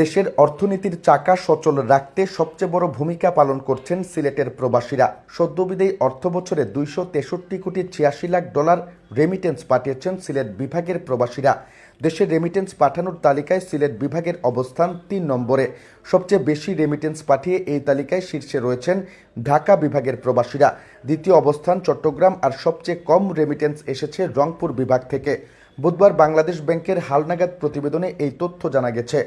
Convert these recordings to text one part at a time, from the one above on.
দেশের অর্থনীতির চাকা সচল রাখতে সবচেয়ে বড় ভূমিকা পালন করছেন সিলেটের প্রবাসীরা। সদ্যবিদায়ী অর্থ বছরে দুইশো তেষট্টি কোটি ছিয়াশি লাখ ডলার রেমিটেন্স পাঠিয়েছেন সিলেট বিভাগের প্রবাসীরা। দেশের রেমিটেন্স পাঠানোর তালিকায় সিলেট বিভাগের অবস্থান তিন নম্বরে। সবচেয়ে বেশি রেমিটেন্স পাঠিয়ে এই তালিকায় শীর্ষে রয়েছেন ঢাকা বিভাগের প্রবাসীরা। দ্বিতীয় অবস্থান চট্টগ্রাম আর সবচেয়ে কম রেমিটেন্স এসেছে রংপুর বিভাগ থেকে। বুধবার বাংলাদেশ ব্যাংকের হালনাগাদ প্রতিবেদনে এই তথ্য জানা গেছে।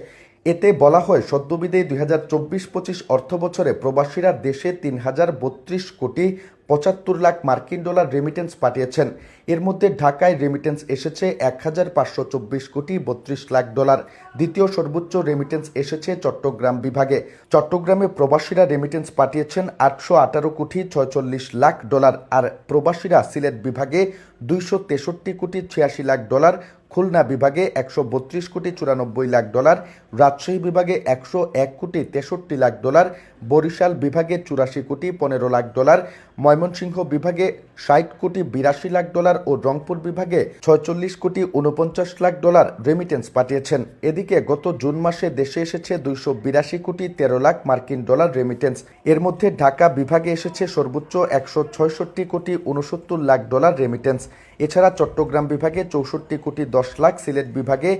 এতে বলা হয় সদ্যবিদে দুই হাজার চব্বিশ পঁচিশ অর্থবছরে প্রবাসীরা দেশে তিন হাজার বত্রিশ কোটি পঁচাত্তর লাখ মার্কিন ডলার রেমিটেন্স পাঠিয়েছেন। এর মধ্যে ঢাকায় রেমিটেন্স এসেছে এক হাজার পাঁচশো চব্বিশ কোটি বত্রিশ লাখ ডলার। দ্বিতীয় সর্বোচ্চ রেমিটেন্স এসেছে চট্টগ্রাম বিভাগে। চট্টগ্রামে প্রবাসীরা রেমিটেন্স পাঠিয়েছেন আটশো আঠারো কোটি ছয়চল্লিশ লাখ ডলার আর প্রবাসীরা সিলেট বিভাগে দুইশো তেষট্টি কোটি ছিয়াশি লাখ ডলার, খুলনা বিভাগে একশো বত্রিশ কোটি চুরানব্বই লাখ ডলার, রাজশাহী বিভাগে একশো এক কোটি তেষট্টি লাখ ডলার, বরিশাল বিভাগে চুরাশি কোটি পনেরো লাখ ডলার ময়মনসিংহ বিভাগে ষাট কোটি বিরাশি লাখ ডলার ও রংপুর বিভাগে ছয়চল্লিশ কোটি উনপঞ্চাশ লাখ ডলার রেমিটেন্স পাঠিয়েছেন। এদিকে গত জুন মাসে দেশে এসেছে দুইশো বিরাশি কোটি তেরো লাখ মার্কিন ডলার রেমিটেন্স এর মধ্যে ঢাকা বিভাগে এসেছে সর্বোচ্চ একশো ছয়ষট্টি কোটি উনসত্তর লাখ ডলার রেমিটেন্স এছাড়া চট্টগ্রাম বিভাগে চৌষট্টি কোটি দশ লাখ, সিলেট বিভাগে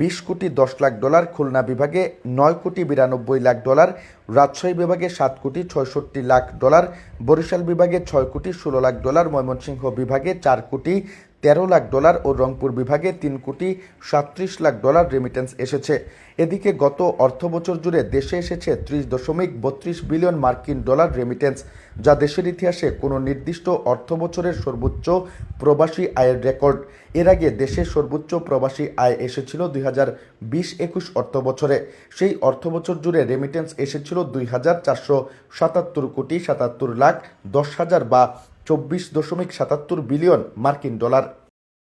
বিশ কোটি দশ লাখ ডলার, খুলনা বিভাগে নয় কোটি বিরানব্বই লাখ ডলার, রাজশাহী বিভাগে সাত কোটি ছয়ষট্টি লাখ ডলার, বরিশাল বিভাগে ছয় কোটি ষোলো লাখ ডলার, ময়মনসিংহ বিভাগে চার কোটি তেরো লাখ ডলার ও রংপুর বিভাগে তিন কোটি সাতত্রিশ লাখ ডলার রেমিটেন্স এসেছে। এদিকে গত অর্থ বছর জুড়ে দেশে এসেছে ত্রিশ দশমিক বত্রিশ বিলিয়ন মার্কিন ডলার রেমিটেন্স যা দেশের ইতিহাসে কোনো নির্দিষ্ট অর্থ বছরের সর্বোচ্চ প্রবাসী আয়ের রেকর্ড এর আগে দেশের সর্বোচ্চ প্রবাসী আয় এসেছিল দুই হাজার বিশ একুশ অর্থ বছরে। সেই অর্থ বছর জুড়ে রেমিটেন্স এসেছিল দুই হাজার চারশো সাতাত্তর কোটি সাতাত্তর লাখ দশ হাজার বা চব্বিশ দশমিক সাতাত্তর বিলিয়ন মার্কিন ডলার।